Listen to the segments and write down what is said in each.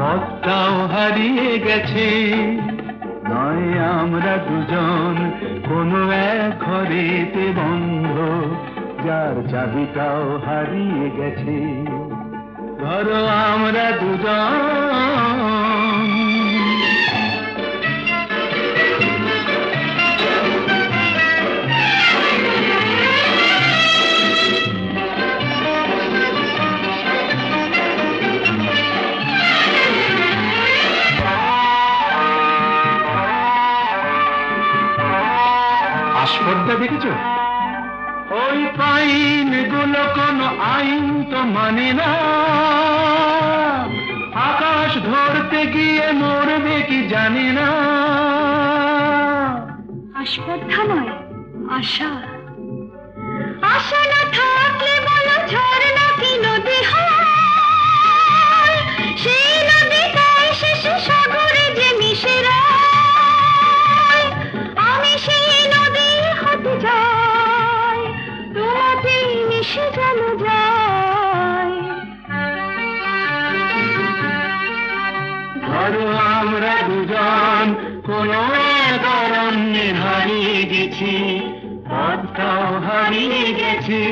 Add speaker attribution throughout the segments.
Speaker 1: পথটাও হারিয়ে গেছে। নয় আমরা দুজন, কোন এক ঘরেতে বন্ধ, যার চাবিটাও হারিয়ে গেছে। ধরো আমরা দুজন। দেখেছ? ওই পাইনগুলো কোনো আইন তো মানে না। আকাশ ধরতে গিয়ে মরবে কি জানে না।
Speaker 2: আস্পর্ধা নয়, আশা। আশা না
Speaker 1: গেছি পথটাও হারিয়ে গেছি।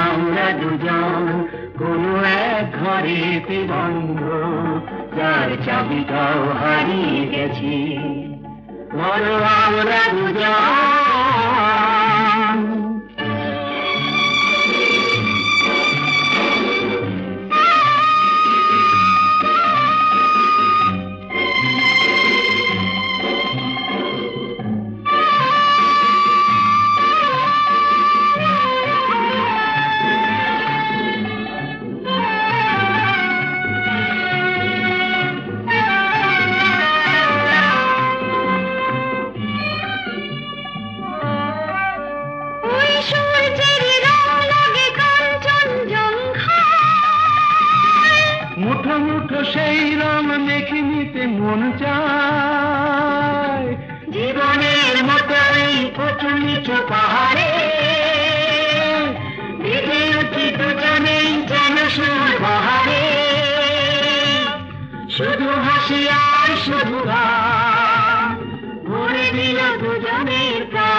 Speaker 1: আমরা দুজন, কোনো এক ঘরে বন্ধ, যার চাবিটাও হারিয়ে গেছি। বলো আমরা দুজন। ভরে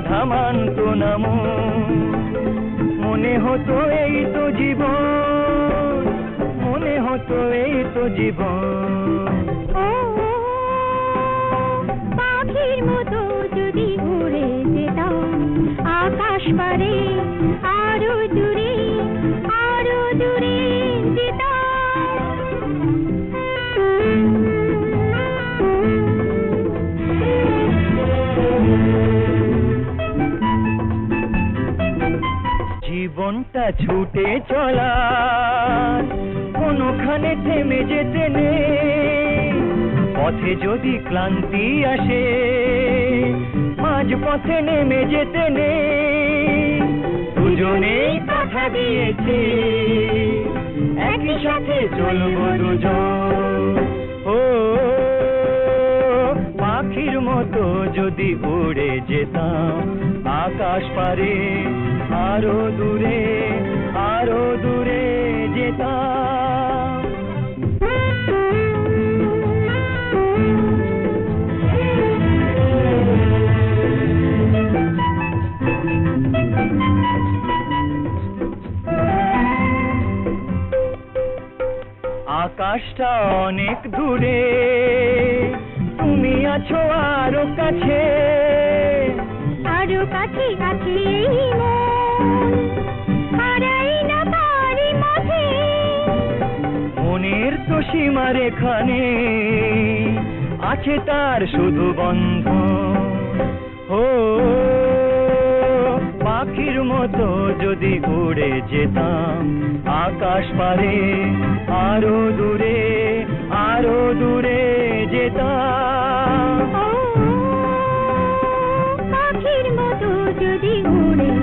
Speaker 3: বাধা মানত না মনে হতো এই তো জীবন, মনে হতো এই তো
Speaker 2: পাখির মতো যেতাম পারে আরও দূরে আরও দূরে
Speaker 3: জীবনটা ছুটে চলা। কোনোখানে থেমে যেতে নেই। পথে যদি ক্লান্তি আসে মাঝ পথে নেমে যেতে নেই। দুজনেই কথা দিয়েছে। একই সাথে চলবো দুজন। ও, পাখির মতো যদি উড়ে যেতাম আকাশ পারে আরও দূরে আরও দূরে যেতাম। আকাশটা অনেক দূরে তুমি আছো আরও কাছে।
Speaker 2: আরও কাছে
Speaker 3: মনের তো সীমার এখানে আছে তার শুধু বন্ধ ও, পাখির মতো যদি উড়ে যেতাম আকাশ পারে, আরও দূরে আরও দূরে যেতাম।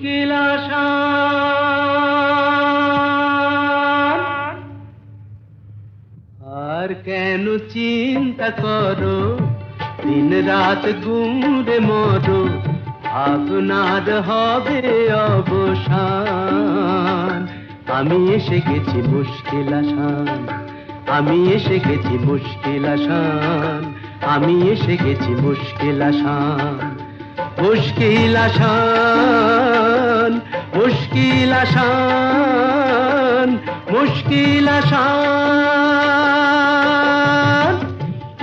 Speaker 4: আর কেন চিন্তা করো? দিন রাত গুমরে মরো। আপনার হবে অবসান। আমি এসে গেছি মুশকিল আসান। আমি এসে গেছি মুশকিল আসান। আমি এসে গেছি মুশকিল আসান। মুশকিল আসান। মুশকিল আসান মুশকিল আসান।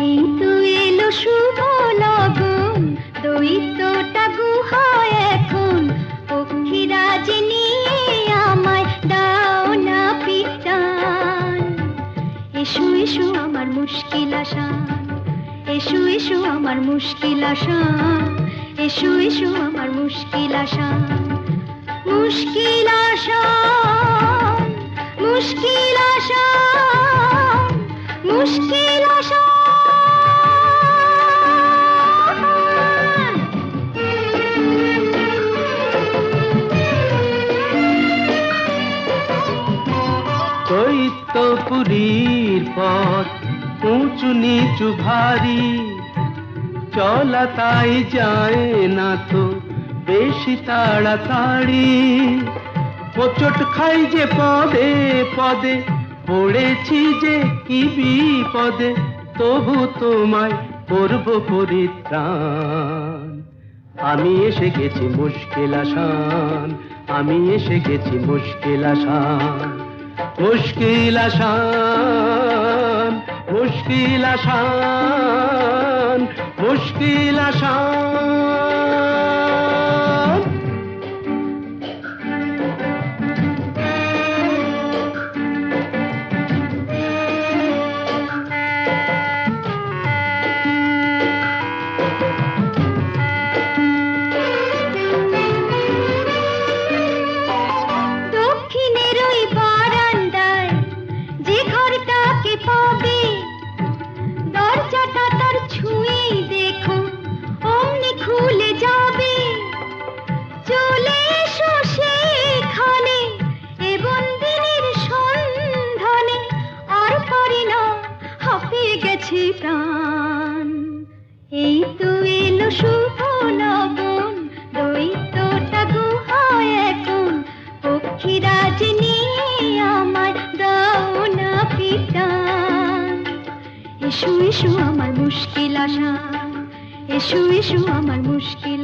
Speaker 2: এই তো এলো শুভ লগন, দৈত্যটা গুহায় এখন। পক্ষীরাজ নিয়ে আমায় দাও না পিটান। এসো এসো আমার মুশকিল আসান, এসো এসো আমার মুশকিল আসান, এসো এসো আমার মুশকিল আসান। মুশকিল আসান মুশকিল মুশকিল
Speaker 4: দৈত্যপুরীর পথ উঁচু নিচু ভারী চলা তাই যায় না তো। বেশি তাড়াতাড়ি। হোঁচট খাই যে পদে পদে, পড়েছি যে কি বিপদে, তবু তোমায় করব পরিত্রাণ। আমি এসে গেছি মুশকিল আসান, আমি এসে গেছি মুশকিল আসান। মুশকিল আসান মুশকিল আসান মুশকিল আসান।
Speaker 2: এসো আমার মুশকিল আশা এসো এসো আমার মুশকিল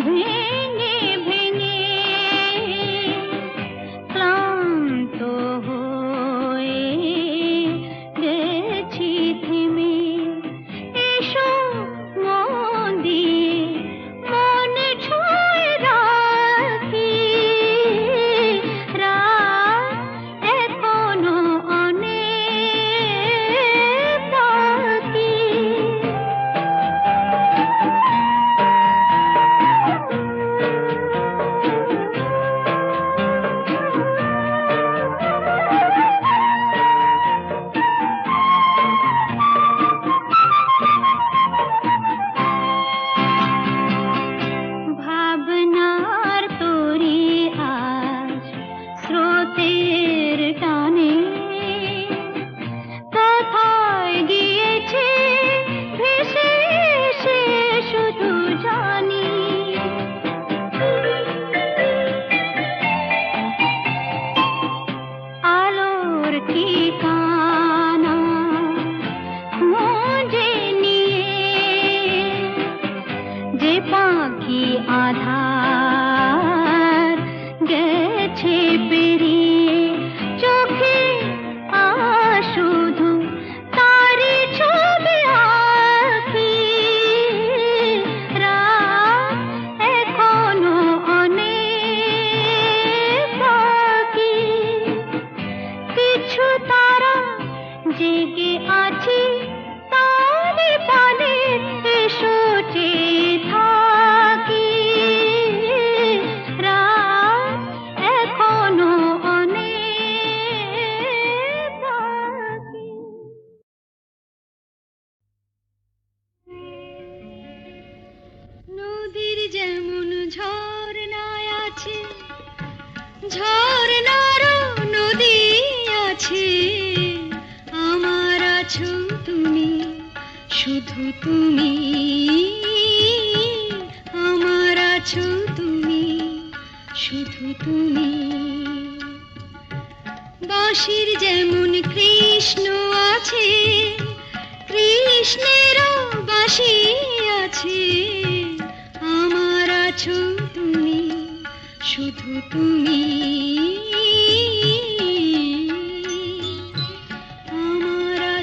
Speaker 5: तुम्हें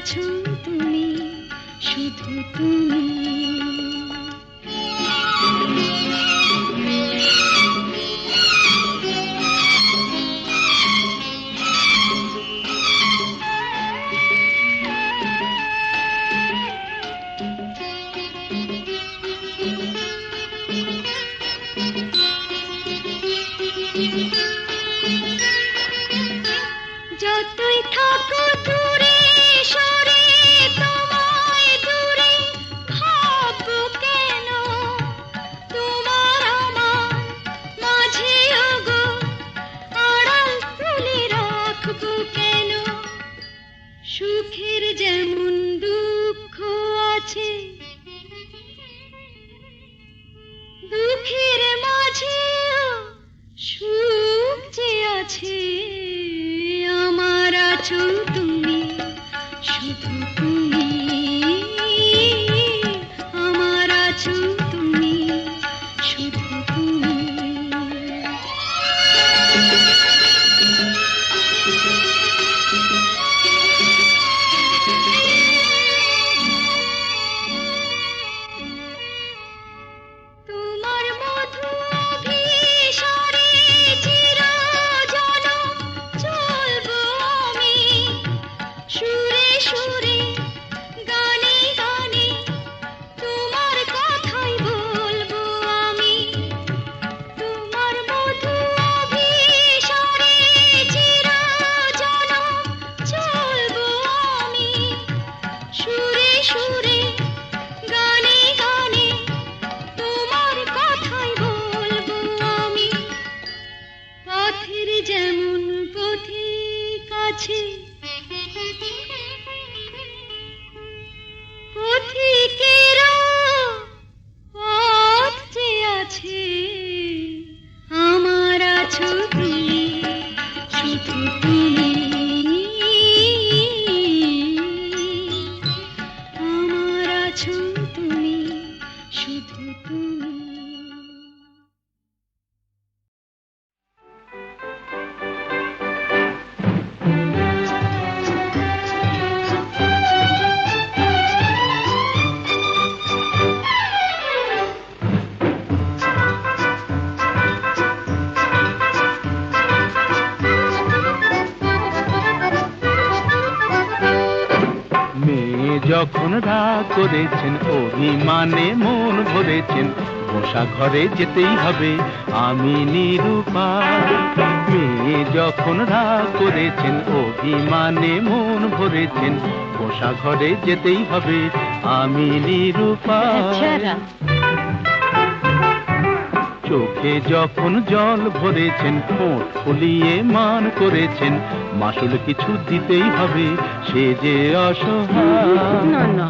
Speaker 5: আছো তুমি শুধু তুমি। আছে আমার আছো তুমি শুধু
Speaker 1: যখন রাগ করেছেন, অভিমানে মন ভরেছেন, বসা ঘরে যেতেই হবে, আমি নিরূপা। মেয়ে যখন রাগ করেছেন, অভিমানে মন ভরেছেন, বসা ঘরে যেতেই হবে, আমি নিরুপায় চোখে যখন জল ভরেছেন ঠোঁট ফুলিয়ে মান করেছেন মাসুল কিছু দিতেই হবে সে যে অসহায়।
Speaker 6: না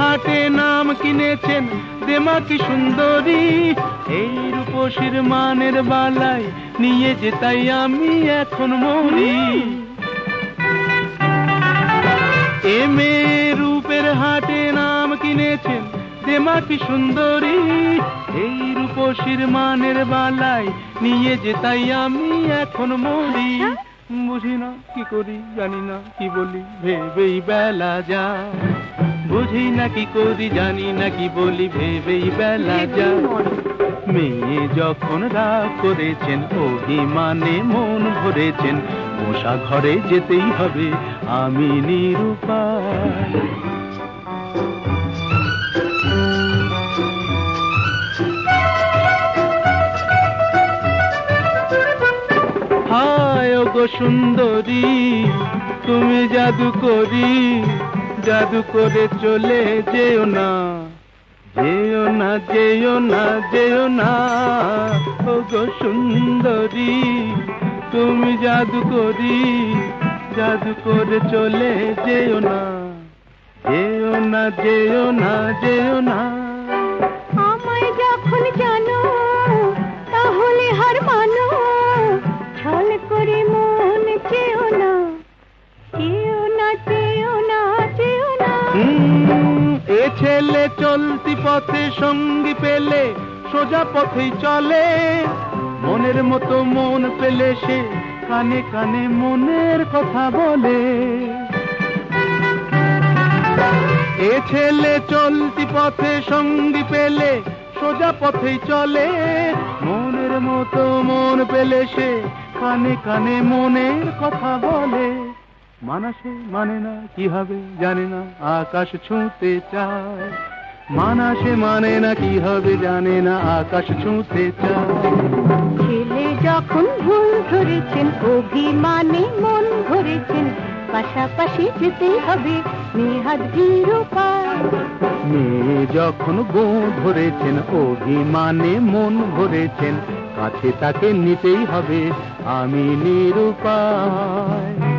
Speaker 1: হাটে নাম কিনেছেন দেমা কি সুন্দরী এই রূপসীর মানের বালায় নিয়ে যে তাই আমি এখন মরি। এ মেয়ে রূপের হাটে নাম কিনেছেন দেমা কি সুন্দরী। এই রূপসীর মানের বালায় নিয়ে যে তাই আমি এখন মরি। বুঝি না কি করি জানি না কি বলি ভেবেই বেলা যা বুঝি না কি করি জানি না কি বলি ভেবেই বেলা যায়। মেয়ে যখন রাগ করেছেন, অভিমানে মন ভরেছেন বসা ঘরে যেতেই হবে, আমি নিরুপায়। হায় গো সুন্দরী, তুমি জাদু করি, জাদু করে চলে যেও না। যেও না যেও না যেও না। ও গো সুন্দরী, তুমি জাদু করি, জাদু করে চলে যেও না। যেও না যেও না যেও না। ছেলে চলতি পথে সঙ্গী পেলে, সোজা পথেই চলে। মনের মতো মন পেলে সে কানে কানে মনের কথা বলে। এ ছেলে চলতি পথে সঙ্গী পেলে, সোজা পথেই চলে। মনের মতো মন পেলে সে কানে কানে মনের কথা বলে। মানাসে মানে না কি হবে জানে না আকাশ ছুঁতে চায়। মানাসে মানে না কি হবে জানে না আকাশ ছুঁতে চায়।
Speaker 5: ছেলে যখন ভুল ধরেছেন অভিমানে মন ভরেছেন
Speaker 6: পাশাপাশি যেতেই হবে নেহাত নিরূপায়
Speaker 1: মেয়ে যখন গো ধরেছেন অভিমানে মন ভরেছেন কাছে তাকে নিতেই হবে আমি নিরুপায়।